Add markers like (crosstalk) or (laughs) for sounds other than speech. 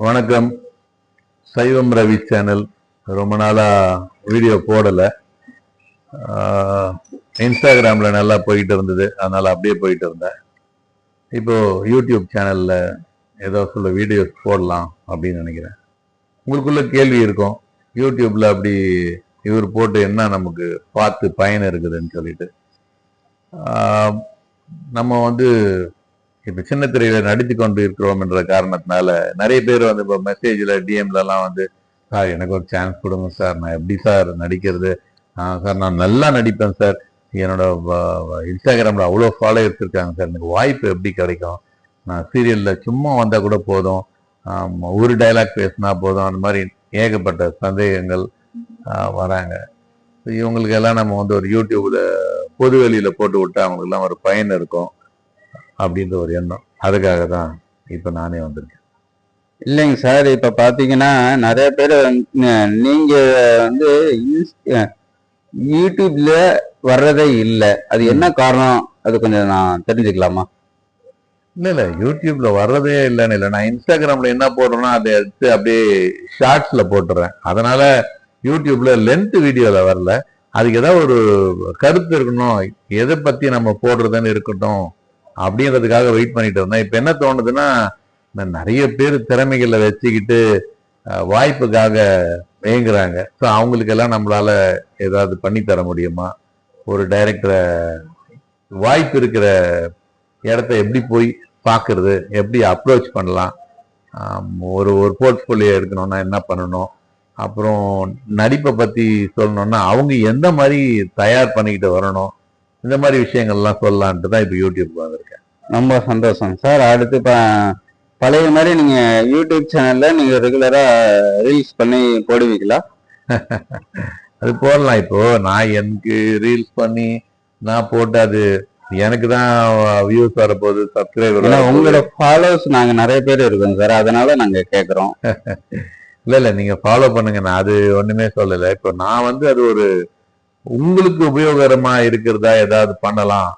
வணக்கம். சைவம் ரவி சேனல். ரொம்ப நாளாக வீடியோ போடலை. இன்ஸ்டாகிராமில் நல்லா போயிட்டு இருந்தது. அதனால் அப்படியே போயிட்டு இருந்தேன். இப்போது யூடியூப் சேனலில் ஏதோ சொல்ல வீடியோஸ் போடலாம் அப்படின்னு நினைக்கிறேன். உங்களுக்குள்ள கேள்வி இருக்கும். யூடியூப்பில் அப்படி இவர் போட்டு என்ன நமக்கு பார்த்து பயன் இருக்குதுன்னு சொல்லிட்டு. நம்ம வந்து இப்ப சின்ன திரையில நடித்து கொண்டு இருக்கிறோம் என்ற காரணத்தினால நிறைய பேர் வந்து இப்போ மெசேஜ்ல டிஎம்ல எல்லாம் வந்து சார் எனக்கு ஒரு சான்ஸ் கொடுங்க சார் நான் எப்படி சார் நடிக்கிறது? சார் நான் நல்லா நடிப்பேன் சார் என்னோட வ- அவ்வளோ ஃபாலோவர்ஸ் இருக்காங்க சார் எனக்கு வாய்ப்பு எப்படி கிடைக்கும்? நான் சீரியலில் சும்மா வந்தால் கூட போதும். ஒரு டைலாக் பேசினா போதும். அந்த மாதிரி ஏகப்பட்ட சந்தேகங்கள் வராங்க. இவங்களுக்கெல்லாம் நம்ம வந்து ஒரு யூடியூப்பில் பொது வெளியில் போட்டு விட்டா அவங்களுக்குலாம் ஒரு பயன் இருக்கும். அப்படின்ற ஒரு எண்ணம். அதுக்காக தான் இப்ப நானே வந்திருக்கேன். இல்லைங்க சார் இப்ப பாத்தீங்கன்னா நிறைய பேர் நீங்க வந்து யூடியூப்ல வர்றதே இல்லை. அது என்ன காரணம்? அது கொஞ்சம் நான் தெரிஞ்சுக்கலாமா? இல்ல இல்ல. யூடியூப்ல வர்றதே இல்லைன்னு இல்லை. நான் இன்ஸ்டாகிராம்ல என்ன போடுறேனோ அதை எடுத்து அப்படியே ஷார்ட்ஸ்ல போட்டுறேன். அதனால யூடியூப்ல லென்த் வீடியோல வரல. அதுக்கு ஏதாவது ஒரு கருத்து இருக்கணும். எதை பத்தி நம்ம போடுறதுன்னு இருக்கட்டும். அப்படின்றதுக்காக வெயிட் பண்ணிட்டு இருந்தேன் இப்ப என்ன தோணுதுன்னா நான் நிறைய பேர் திறமைகளை வச்சுக்கிட்டு வாய்ப்புக்காக வேங்குறாங்க. ஸோ அவங்களுக்கெல்லாம் நம்மளால ஏதாவது பண்ணி தர முடியுமா? ஒரு டைரக்டரை வாய்ப்பு இருக்கிற இடத்த எப்படி போய் பார்க்கறது? எப்படி அப்ரோச் பண்ணலாம்? ஒரு ஒரு போர்ட்ஃபோலியோ எடுக்கணும்னா என்ன பண்ணணும்? அப்புறம் நடிப்பை பற்றி சொல்லணும்னா அவங்க எந்த மாதிரி தயார் பண்ணிக்கிட்டு வரணும்? இந்த மாதிரி விஷயங்கள்லாம் சொல்லலான்ட்டு தான் இப்போ யூடியூப் வந்திருக்கேன். ரொம்ப சந்தோஷம். சார் அடுத்து இப்ப பழைய மாதிரி நீங்க யூடியூப் சேனல்ல நீங்க ரெகுலரா ரீல்ஸ் பண்ணி போடுவீங்களா? (laughs) அது போடலாம். இப்போ நான் எனக்கு ரீல்ஸ் பண்ணி நான் போட்டு அது எனக்கு தான் வியூஸ் வரப்போகுது சப்ஸ்கிரைபர் உங்களோட ஃபாலோவர்ஸ் நாங்க நிறைய பேர் இருக்கோம் சார். அதனால நாங்க கேக்குறோம். (laughs) இல்ல இல்ல. நீங்க ஃபாலோ பண்ணுங்க. நான் அது ஒண்ணுமே சொல்லல. இப்போ நான் வந்து அது ஒரு உங்களுக்கு உபயோகரமா இருக்கிறதா ஏதாவது பண்ணலாம்?